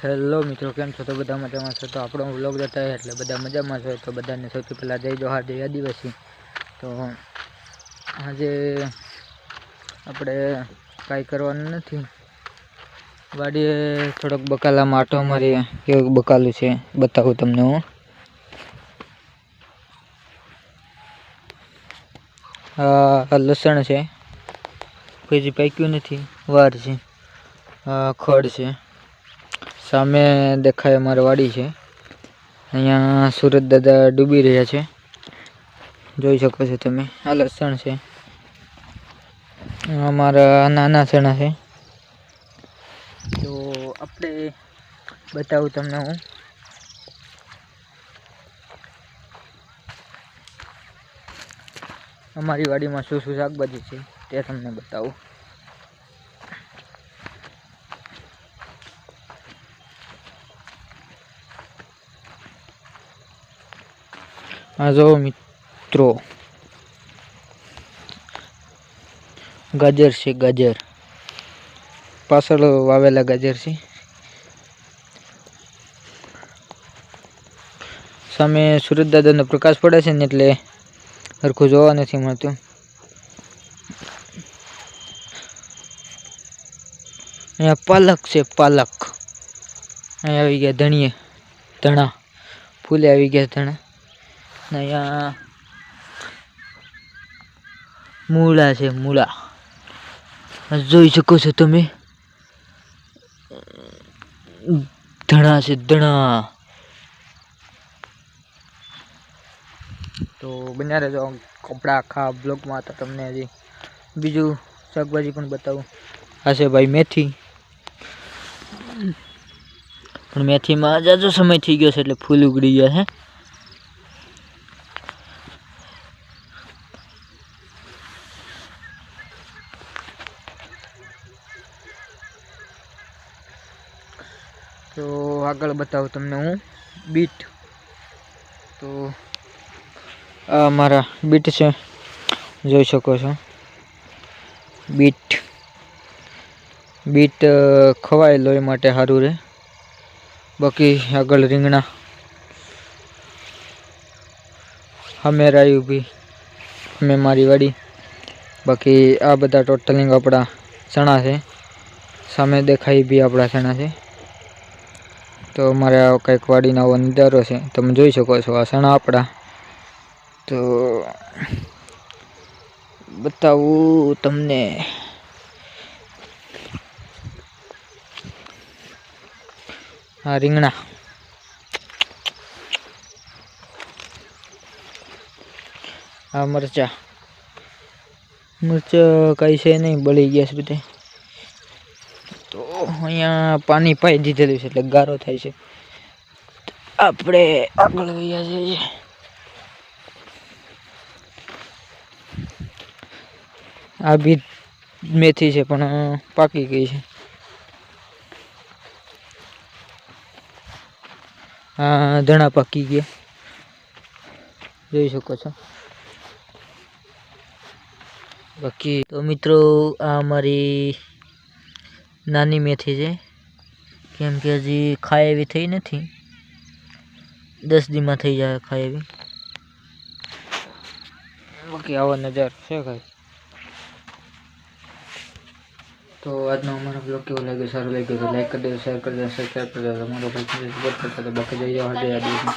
Hello મિત્રો, કેમ છો? તો બધા મજામાં છો? તો આપણો વ્લોગ જતા એટલે બધા મજામાં છે. તો બધાને સૌથી પહેલાં જય જોહાર, જય આદિવાસી. તો આજે આપણે કાંઈ કરવાનું નથી. વાડીએ થોડોક બકાલામાં આટો મારીએ કેવું બકાલું છે. બતાવું તમને હું. આ લસણ છે. કોઈ પાક્યું નથી. વાર છે. ખડ છે. સામે દેખાય અમારી વાડી છે. અહીંયા સુરત દાદા ડૂબી રહ્યા છે. જોઈ શકો છો તમે, આ લસણ છે. અમારા નાના ચણા છે. તો આપણે બતાવું તમને હું. અમારી વાડીમાં શું શું શાકભાજી છે તે તમને બતાવું. આ જો મિત્રો. ગાજર છે ગાજર. પાછળ વાવેલા ગાજર છે. સામે સુરત દાદાનો પ્રકાશ પડે છે ને એટલે સરખું જોવા નથી મળતું. અહીંયા પાલક છે પાલક. અહીંયા આવી ગયા ધણીએ, ધણા. ફૂલે આવી ગયા ધણા. ને અહીંયા મૂળા છે મૂળા. જોઈ શકો છો તમે. ધણા છે ધણા. તો બન્યા રહેજો કપડા આખા બ્લોકમાં તો તમને હજી બીજું શાકભાજી પણ બતાવું. આ છે ભાઈ મેથી. પણ મેથીમાં જાજો સમય થઈ ગયો છે એટલે ફૂલ ઉગડી ગયા છે. તો આગળ બતાવું તમને હું. બીટ તો, આ મારા બીટ છે. જોઈ શકો છો. બીટ બીટ ખવાય લોહી માટે સારું રહે બાકી આગળ રીંગણા. હમેરાઈ ઊભી. અમે મારી વાડી. બાકી આ બધા ટોટલિંગ આપણા ચણા છે. સામે દેખાય બી આપણા ચણા છે. તો અમારે આ કંઈક વાડીનો આવો નજારો છે, તમે જોઈ શકો છો, આ સણા આપણા તો બતાવું તમને. આ રીંગણા. આ મરચા. મરચા કઈ છે નહીં, બળી ગયા છે બધા. અહીંયા પાણી પાઈ દીધેલું છે એટલે ગારો થાય છે. આપણે આગળ ગયા જઈએ. આ બી મેથી છે પણ પાકી ગઈ છે. આ ધણા પાકી ગયા. જોઈ શકો છો. બાકી તો મિત્રો, આ અમારી નાની મેથી છે. કેમ કે હજી ખાય એવી થઈ નથી. દસ દીમાં થઈ જાય ખાય એવી. બાકી આવો નજાર છે ભાઈ. તો આજનો અમારો બ્લોગ કેવો લાગ્યો? સારું લાગ્યો તો લાઈક કરી દેજો શેર કરી દેજો સબસ્ક્રાઈબ કરી દેજો. અમારો ભાઈ સપોર્ટ કરતા બાકી જઈ જાઓ હજે